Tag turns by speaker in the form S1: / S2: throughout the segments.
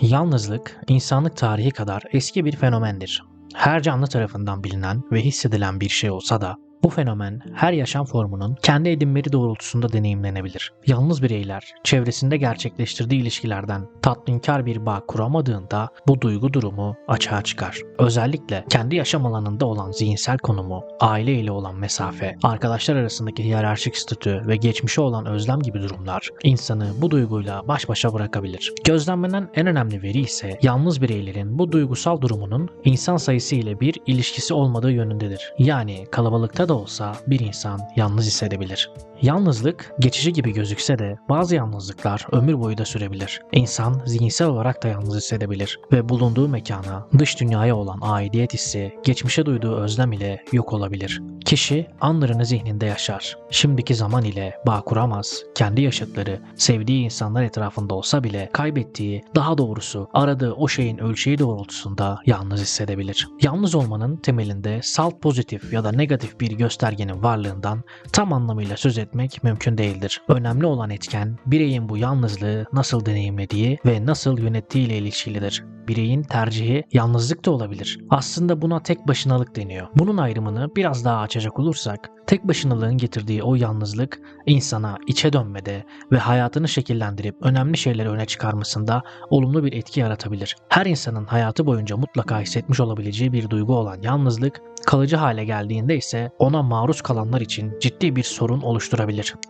S1: Yalnızlık, insanlık tarihi kadar eski bir fenomendir. Her canlı tarafından bilinen ve hissedilen bir şey olsa da bu fenomen her yaşam formunun kendi edinmeleri doğrultusunda deneyimlenebilir. Yalnız bireyler çevresinde gerçekleştirdiği ilişkilerden tatminkar bir bağ kuramadığında bu duygu durumu açığa çıkar. Özellikle kendi yaşam alanında olan zihinsel konumu, aile ile olan mesafe, arkadaşlar arasındaki hiyerarşik statü ve geçmişe olan özlem gibi durumlar insanı bu duyguyla baş başa bırakabilir. Gözlemlenen en önemli veri ise yalnız bireylerin bu duygusal durumunun insan sayısı ile bir ilişkisi olmadığı yönündedir. Yani kalabalıkta da olsa bir insan yalnız hissedebilir. Yalnızlık geçici gibi gözükse de bazı yalnızlıklar ömür boyu da sürebilir. İnsan zihinsel olarak da yalnız hissedebilir ve bulunduğu mekana, dış dünyaya olan aidiyet hissi, geçmişe duyduğu özlem ile yok olabilir. Kişi anlarını zihninde yaşar. Şimdiki zaman ile bağ kuramaz, kendi yaşıtları, sevdiği insanlar etrafında olsa bile kaybettiği, daha doğrusu aradığı o şeyin ölçeği doğrultusunda yalnız hissedebilir. Yalnız olmanın temelinde salt pozitif ya da negatif bir göstergenin varlığından tam anlamıyla söz etmek mümkün değildir. Önemli olan etken bireyin bu yalnızlığı nasıl deneyimlediği ve nasıl yönettiği ile ilişkilidir. Bireyin tercihi yalnızlık da olabilir. Aslında buna tek başınalık deniyor. Bunun ayrımını biraz daha açacak olursak, tek başınalığın getirdiği o yalnızlık insana içe dönmede ve hayatını şekillendirip önemli şeyleri öne çıkarmasında olumlu bir etki yaratabilir. Her insanın hayatı boyunca mutlaka hissetmiş olabileceği bir duygu olan yalnızlık kalıcı hale geldiğinde ise ona maruz kalanlar için ciddi bir sorun oluşturabilir.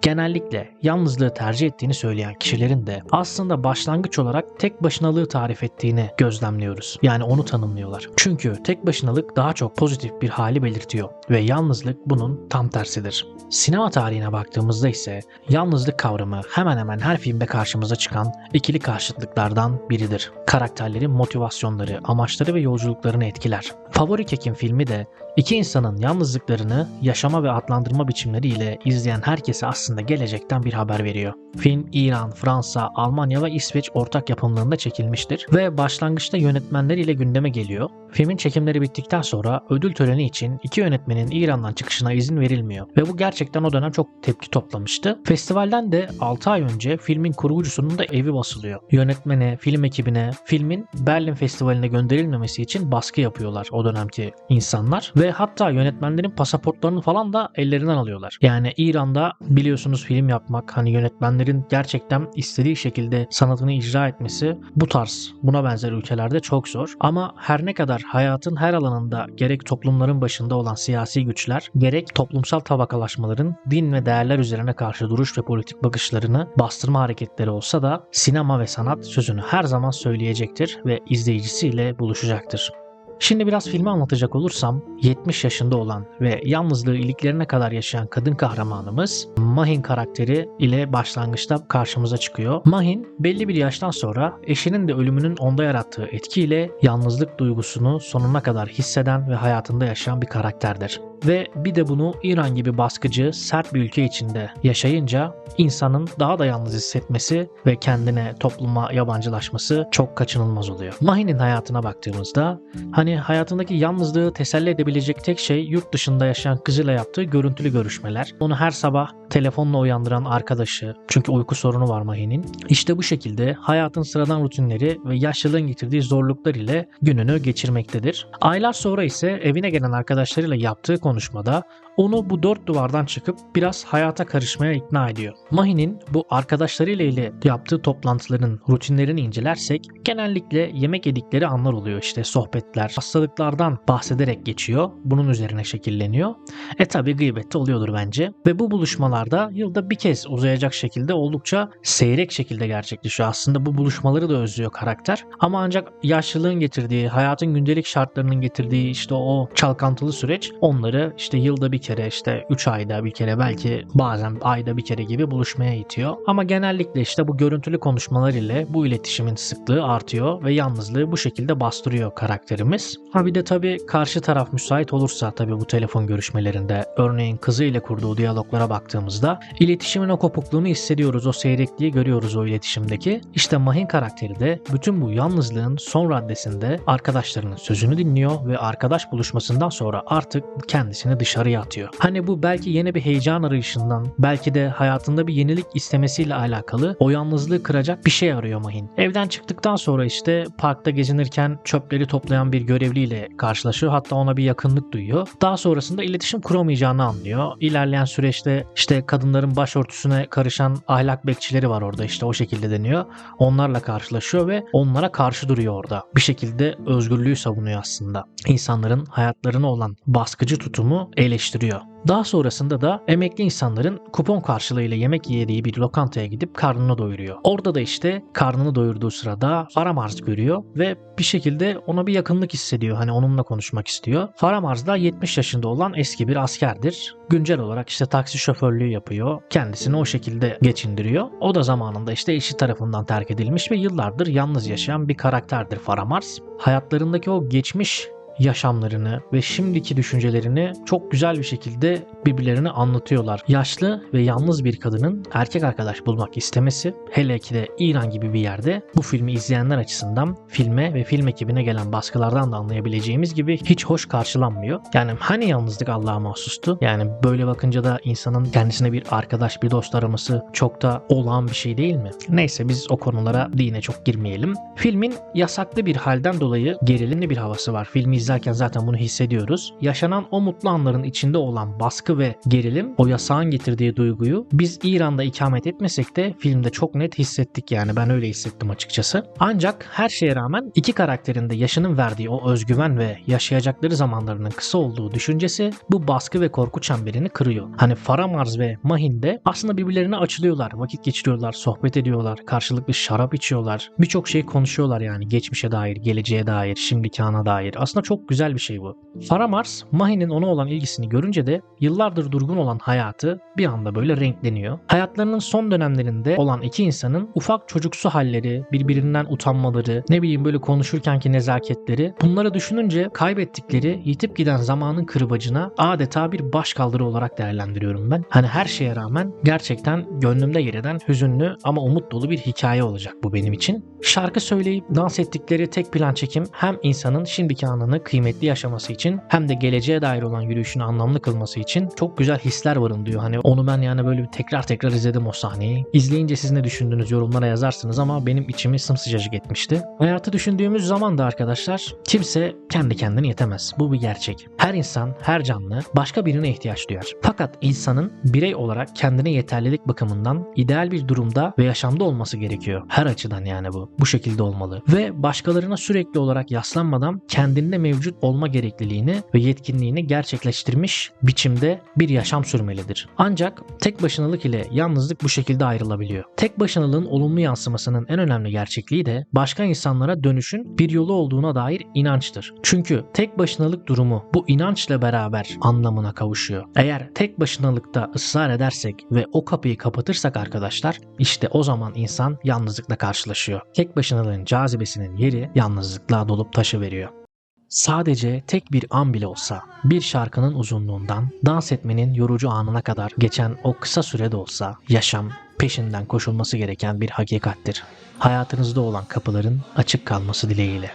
S1: Genellikle yalnızlığı tercih ettiğini söyleyen kişilerin de aslında başlangıç olarak tek başınalığı tarif ettiğini gözlemliyoruz. Yani onu tanımlıyorlar. Çünkü tek başınalık daha çok pozitif bir hali belirtiyor ve yalnızlık bunun tam tersidir. Sinema tarihine baktığımızda ise yalnızlık kavramı hemen hemen her filmde karşımıza çıkan ikili karşıtlıklardan biridir. Karakterlerin motivasyonları, amaçları ve yolculuklarını etkiler. Favori Kekim filmi de iki insanın yalnızlıklarını yaşama ve adlandırma biçimleriyle izleyen herkese aslında gelecekten bir haber veriyor. Film İran, Fransa, Almanya ve İsveç ortak yapımlarında çekilmiştir ve başlangıçta yönetmenleriyle gündeme geliyor. Filmin çekimleri bittikten sonra ödül töreni için iki yönetmenin İran'dan çıkışına izin verilmiyor ve bu gerçekten o dönem çok tepki toplamıştı. Festivalden de 6 ay önce filmin kurgucusunun da evi basılıyor. Yönetmene, film ekibine filmin Berlin Festivali'ne gönderilmemesi için baskı yapıyorlar o dönemki insanlar ve hatta yönetmenlerin pasaportlarını falan da ellerinden alıyorlar. Yani İran'da biliyorsunuz film yapmak hani yönetmenlerin gerçekten istediği şekilde sanatını icra etmesi bu tarz buna benzer ülkelerde çok zor. Ama her ne kadar hayatın her alanında gerek toplumların başında olan siyasi güçler gerek toplumsal tabakalaşmaların din ve değerler üzerine karşı duruş ve politik bakışlarını bastırma hareketleri olsa da sinema ve sanat sözünü her zaman söyleyecektir ve izleyicisiyle buluşacaktır. Şimdi biraz filmi anlatacak olursam 70 yaşında olan ve yalnızlığı iliklerine kadar yaşayan kadın kahramanımız Mahin karakteri ile başlangıçta karşımıza çıkıyor. Mahin belli bir yaştan sonra eşinin de ölümünün onda yarattığı etkiyle yalnızlık duygusunu sonuna kadar hisseden ve hayatında yaşayan bir karakterdir. Ve bir de bunu İran gibi baskıcı, sert bir ülke içinde yaşayınca insanın daha da yalnız hissetmesi ve kendine, topluma yabancılaşması çok kaçınılmaz oluyor. Mahin'in hayatına baktığımızda hani hayatındaki yalnızlığı teselli edebilecek tek şey yurt dışında yaşayan kızıyla yaptığı görüntülü görüşmeler. Onu her sabah telefonla uyandıran arkadaşı çünkü uyku sorunu var Mahin'in. İşte bu şekilde hayatın sıradan rutinleri ve yaşlılığın getirdiği zorluklar ile gününü geçirmektedir. Aylar sonra ise evine gelen arkadaşlarıyla yaptığı konuşmada onu bu dört duvardan çıkıp biraz hayata karışmaya ikna ediyor. Mahi'nin bu arkadaşlarıyla ile yaptığı toplantıların rutinlerini incelersek genellikle yemek yedikleri anlar oluyor işte sohbetler, hastalıklardan bahsederek geçiyor. Bunun üzerine şekilleniyor. E tabi gıybette oluyordur bence. Ve bu buluşmalarda yılda bir kez uzayacak şekilde oldukça seyrek şekilde gerçekleşiyor. Aslında bu buluşmaları da özlüyor karakter. Ama ancak yaşlılığın getirdiği, hayatın gündelik şartlarının getirdiği işte o çalkantılı süreç onları işte yılda bir kere işte 3 ayda bir kere belki bazen ayda bir kere gibi buluşmaya itiyor. Ama genellikle işte bu görüntülü konuşmalar ile bu iletişimin sıklığı artıyor ve yalnızlığı bu şekilde bastırıyor karakterimiz. Ha bir de tabii karşı taraf müsait olursa tabii bu telefon görüşmelerinde örneğin kızı ile kurduğu diyaloglara baktığımızda iletişimin o kopukluğunu hissediyoruz. O seyrekliği görüyoruz o iletişimdeki. İşte Mahin karakteri de bütün bu yalnızlığın son raddesinde arkadaşlarının sözünü dinliyor ve arkadaş buluşmasından sonra artık kendisini dışarıya atıyor yaratıyor. Hani bu belki yeni bir heyecan arayışından, belki de hayatında bir yenilik istemesiyle alakalı o yalnızlığı kıracak bir şey arıyor Mahin. Evden çıktıktan sonra işte parkta gezinirken çöpleri toplayan bir görevliyle karşılaşıyor. Hatta ona bir yakınlık duyuyor. Daha sonrasında iletişim kuramayacağını anlıyor. İlerleyen süreçte işte kadınların başörtüsüne karışan ahlak bekçileri var orada işte o şekilde deniyor. Onlarla karşılaşıyor ve onlara karşı duruyor orada. Bir şekilde özgürlüğü savunuyor aslında. İnsanların hayatlarına olan baskıcı tutumu eleştiriyor. Daha sonrasında da emekli insanların kupon karşılığıyla yemek yediği bir lokantaya gidip karnını doyuruyor. Orada da işte karnını doyurduğu sırada Faramars görüyor ve bir şekilde ona bir yakınlık hissediyor. Hani onunla konuşmak istiyor. Faramars da 70 yaşında olan eski bir askerdir. Güncel olarak işte taksi şoförlüğü yapıyor. Kendisini o şekilde geçindiriyor. O da zamanında işte eşi tarafından terk edilmiş ve yıllardır yalnız yaşayan bir karakterdir Faramars. Hayatlarındaki o geçmiş yaşamlarını ve şimdiki düşüncelerini çok güzel bir şekilde birbirlerine anlatıyorlar. Yaşlı ve yalnız bir kadının erkek arkadaş bulmak istemesi hele ki de İran gibi bir yerde bu filmi izleyenler açısından filme ve film ekibine gelen baskılardan da anlayabileceğimiz gibi hiç hoş karşılanmıyor. Yani hani yalnızlık Allah'a mahsustu? Yani böyle bakınca da insanın kendisine bir arkadaş, bir dost araması çok da olağan bir şey değil mi? Neyse biz o konulara dine çok girmeyelim. Filmin yasaklı bir halden dolayı gerilimli bir havası var. Filmi izlerken zaten bunu hissediyoruz. Yaşanan o mutlu anların içinde olan baskı ve gerilim o yasağın getirdiği duyguyu biz İran'da ikamet etmesek de filmde çok net hissettik yani ben öyle hissettim açıkçası. Ancak her şeye rağmen iki karakterin de yaşının verdiği o özgüven ve yaşayacakları zamanlarının kısa olduğu düşüncesi bu baskı ve korku çemberini kırıyor. Hani Faramars ve Mahin de aslında birbirlerine açılıyorlar, vakit geçiriyorlar, sohbet ediyorlar, karşılıklı şarap içiyorlar. Birçok şey konuşuyorlar yani geçmişe dair, geleceğe dair, şimdiki ana dair. Aslında çok güzel bir şey bu. Faramars, Mahin'in ona olan ilgisini görünce de yıllardır durgun olan hayatı bir anda böyle renkleniyor. Hayatlarının son dönemlerinde olan iki insanın ufak çocuksu halleri, birbirinden utanmaları, ne bileyim böyle konuşurkenki nezaketleri bunları düşününce kaybettikleri, yitip giden zamanın kırbacına adeta bir başkaldırı olarak değerlendiriyorum ben. Hani her şeye rağmen gerçekten gönlümde yer eden hüzünlü ama umut dolu bir hikaye olacak bu benim için. Şarkı söyleyip dans ettikleri tek plan çekim hem insanın şimdiki anını kıymetli yaşaması için hem de geleceğe dair olan yürüyüşünü anlamlı kılması için çok güzel hisler barındırıyor. Hani onu ben yani böyle bir tekrar tekrar izledim o sahneyi. İzleyince siz ne düşündüğünüz yorumlara yazarsınız ama benim içimi sımsıcacık etmişti. Hayatı düşündüğümüz zaman da arkadaşlar kimse kendi kendine yetemez. Bu bir gerçek. Her insan, her canlı başka birine ihtiyaç duyar. Fakat insanın birey olarak kendine yeterlilik bakımından ideal bir durumda ve yaşamda olması gerekiyor. Her açıdan yani bu. Bu şekilde olmalı. Ve başkalarına sürekli olarak yaslanmadan kendinde mevcut olma gerekliliğini ve yetkinliğini gerçekleştirmiş biçimde bir yaşam sürmelidir. Ancak tek başınalık ile yalnızlık bu şekilde ayrılabiliyor. Tek başınalığın olumlu yansımasının en önemli gerçekliği de başka insanlara dönüşün bir yolu olduğuna dair inançtır. Çünkü tek başınalık durumu bu inançla beraber anlamına kavuşuyor. Eğer tek başınalıkta ısrar edersek ve o kapıyı kapatırsak arkadaşlar işte o zaman insan yalnızlıkla karşılaşıyor. Tek başınalığın cazibesinin yeri yalnızlıkla dolup taşı veriyor. Sadece tek bir an bile olsa bir şarkının uzunluğundan dans etmenin yorucu anına kadar geçen o kısa sürede olsa yaşam peşinden koşulması gereken bir hakikattir. Hayatınızda olan kapıların açık kalması dileğiyle.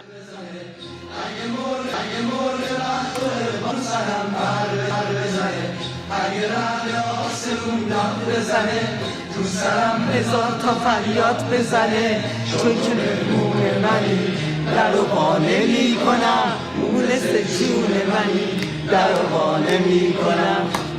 S2: تو سرم هزار تا فریاد بزنه تو که مهمون منی در و بانه می کنم مونس جون منی در و بانه می کنم